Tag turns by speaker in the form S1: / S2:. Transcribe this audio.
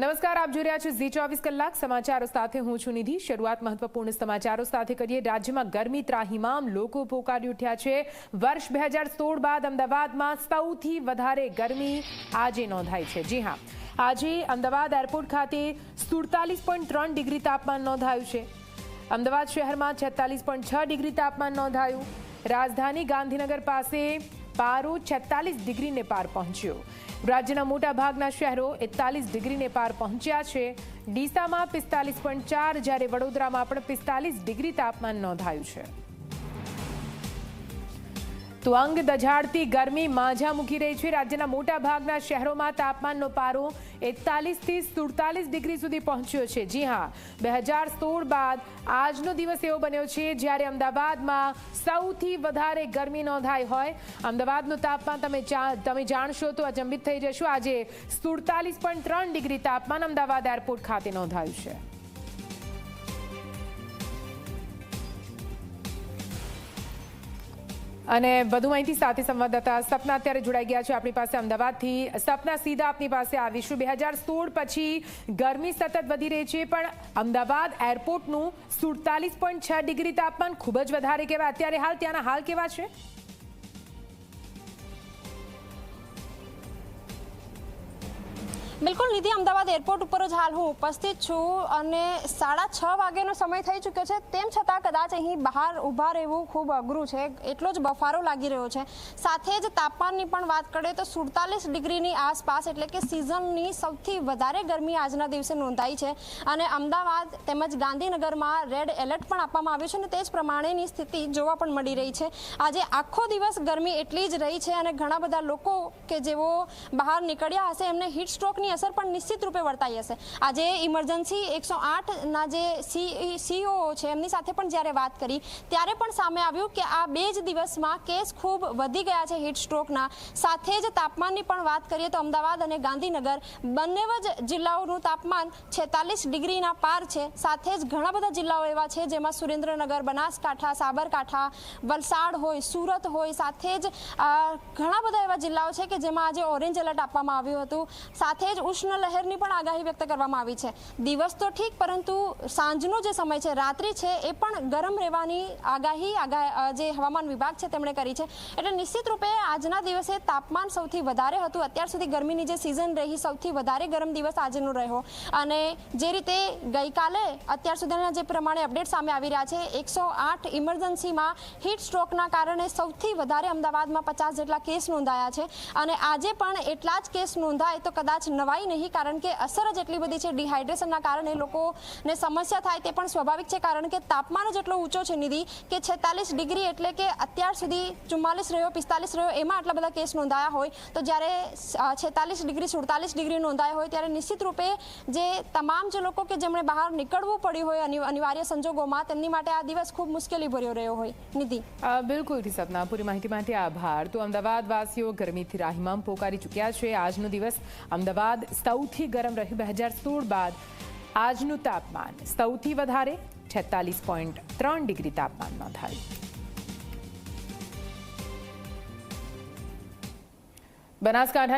S1: નમસ્કાર, આપ જોઈ રહ્યા છો ઝી ચોવીસ કલાક. સમાચારો સાથે હું છું નિધિ. શરૂઆત મહત્વપૂર્ણ સમાચારો સાથે કરીએ. રાજ્યમાં ગરમી ત્રાહિમામ. લોકો પોકારી ઉઠ્યા છે. વર્ષ બે હજાર સોળ બાદ અમદાવાદમાં સૌથી વધારે ગરમી આજે નોંધાઈ છે. જી હા. આજે અમદાવાદ એરપોર્ટ ખાતે સુડતાલીસ પોઈન્ટ ત્રણ ડિગ્રી તાપમાન નોંધાયું છે. અમદાવાદ શહેરમાં છેતાલીસ પોઈન્ટ છ ડિગ્રી તાપમાન નોંધાયું. રાજધાની ગાંધીનગર પાસે પારો છેતાલીસ ડિગ્રીને પાર પહોંચ્યો. રાજ્યના મોટા ભાગના શહેરો એકતાલીસ ડિગ્રીને પાર પહોંચ્યા છે. ડીસામાં પિસ્તાલીસ પોઈન્ટ ચાર, જ્યારે વડોદરામાં પણ પિસ્તાલીસ ડિગ્રી તાપમાન નોંધાયું છે. તો અંગ દઝાડતી ગરમી માઝા મૂકી રહી છે. રાજ્યના મોટા ભાગના શહેરોમાં તાપમાનનો પારો એકતાલીસથી સુડતાલીસ ડિગ્રી સુધી પહોંચ્યો છે. જી હા, બે હજાર સોળ બાદ આજનો દિવસ એવો બન્યો છે જ્યારે અમદાવાદમાં સૌથી વધારે ગરમી નોંધાઈ હોય. અમદાવાદનું તાપમાન તમે તમે જાણશો તો અચંબિત થઈ જશો. આજે સુડતાલીસ પોઈન્ટ ત્રણ ડિગ્રી તાપમાન અમદાવાદ એરપોર્ટ ખાતે નોંધાયું છે. અને વધુ માહિતી સાથે સંવાદદાતા સપના અત્યારે જોડાઈ ગયા છે આપણી પાસે અમદાવાદથી. સપના સીધા આપની પાસે આવીશું. બે હજાર સોળ પછી ગરમી સતત વધી રહી છે, પણ અમદાવાદ એરપોર્ટનું સુડતાલીસ પોઈન્ટ છ ડિગ્રી તાપમાન ખૂબ જ વધારે કહેવાય. અત્યારે હાલ ત્યાંના હાલ કેવા છે?
S2: બિલકુલ, નિધિ અમદાવાદ એરપોર્ટ ઉપર જ હાલ હું ઉપસ્થિત છું અને સાડા છ વાગ્યાનો સમય થઈ ચૂક્યો છે. તેમ છતાં કદાચ અહીં બહાર ઊભા રહેવું ખૂબ અઘરું છે. એટલો જ બફારો લાગી રહ્યો છે. સાથે જ તાપમાનની પણ વાત કરીએ તો સુડતાલીસ ડિગ્રીની આસપાસ એટલે કે સિઝનની સૌથી વધારે ગરમી આજના દિવસે નોંધાઈ છે. અને અમદાવાદ તેમજ ગાંધીનગરમાં રેડ એલર્ટ પણ આપવામાં આવ્યું છે અને તે જ પ્રમાણેની સ્થિતિ જોવા પણ મળી રહી છે. આજે આખો દિવસ ગરમી એટલી જ રહી છે અને ઘણા બધા લોકો કે જેઓ બહાર નીકળ્યા હશે એમને હીટ સ્ટ્રોકની અસર પણ નિશ્ચિત રૂપે વર્તાઈ હશે. આજે ઇમરજન્સી એકસો આઠના જે સીઓ છે, એમની સાથે પણ જ્યારે વાત કરી, ત્યારે પણ સામે આવ્યું કે આ બે જ દિવસમાં કેસ ખૂબ વધી ગયા છે હીટ સ્ટ્રોકના સાથે જ તાપમાનની પણ વાત કરીએ તો અમદાવાદ અને ગાંધીનગર, બંને જ જિલ્લાઓનું તાપમાન છેતાલીસ ડિગ્રીના પાર છે. સાથે જ ઘણા બધા જિલ્લાઓ એવા છે જેમાં સુરેન્દ્રનગર, બનાસકાંઠા, સાબરકાંઠા, વલસાડ હોય, સુરત હોય. સાથે જ ઘણા બધા એવા જિલ્લાઓ છે કે જેમાં આજે ઓરેન્જ એલર્ટ આપવામાં આવ્યું હતું. સાથે જ ઉષ્ણ લહેરની પણ આગાહી વ્યક્ત કરવામાં આવી છે. દિવસ તો ઠીક, પરંતુ સાંજનો જે સમય છે, રાત્રિ છે, એ પણ ગરમ રહેવાની આગાહી જે હવામાન વિભાગ છે, તેમણે કરી છે. એટલે નિશ્ચિત રૂપે આજના દિવસે તાપમાન સૌથી વધારે હતું. અત્યાર સુધી ગરમીની જે સિઝન રહી, સૌથી વધારે ગરમ દિવસ આજનો રહ્યો. અને જે રીતે ગઈકાલે અત્યાર સુધીના જે પ્રમાણે અપડેટ સામે આવી રહ્યા છે, એકસો આઠ ઇમરજન્સીમાં હીટ સ્ટ્રોકના કારણે સૌથી વધારે અમદાવાદમાં પચાસ જેટલા કેસ નોંધાયા છે. અને આજે પણ એટલા જ કેસ નોંધાય તો કદાચ નવાઈ નહીં, કારણ કે અસર જ એટલી બધી છે ડિહાઇડ્રેશનના કારણે લોકોને સમસ્યા થાય તે પણ સ્વાભાવિક છે, કારણ કે તાપમાન જ એટલો ઊંચો છે નિધિ કે છેતાલીસ ડિગ્રી એટલે કે અત્યાર સુધી ચુમ્માલીસ રહ્યો, પિસ્તાલીસ રહ્યો, એમાં આટલા બધા કેસ નોંધાયા હોય, તો જ્યારે છેતાલીસ ડિગ્રી, સુડતાલીસ ડિગ્રી નોંધાયા હોય, ત્યારે નિશ્ચિત રૂપે જે તમામ જે લોકો કે જેમણે બહાર નીકળવું પડ્યું હોય, અનિ- અનિવાર્ય સંજોગોમાં, તેમની માટે આ દિવસ ખૂબ મુશ્કેલી ભર્યો રહ્યો હોય. નિધિ.
S1: બિલકુલ સપના પૂરી માહિતી માટે આભાર. તો અમદાવાદ વાસીઓ ગરમીથી રાહિમામ પોકારી ચૂક્યા છે. આજનો દિવસ અમદાવાદ સૌથી ગરમ રહ્યું બે હજાર સોળ બાદ આજનું તાપમાન સૌથી વધારે છેતાલીસ પોઈન્ટ ત્રણ ડિગ્રી તાપમાન નોંધાયું બનાસકાંઠા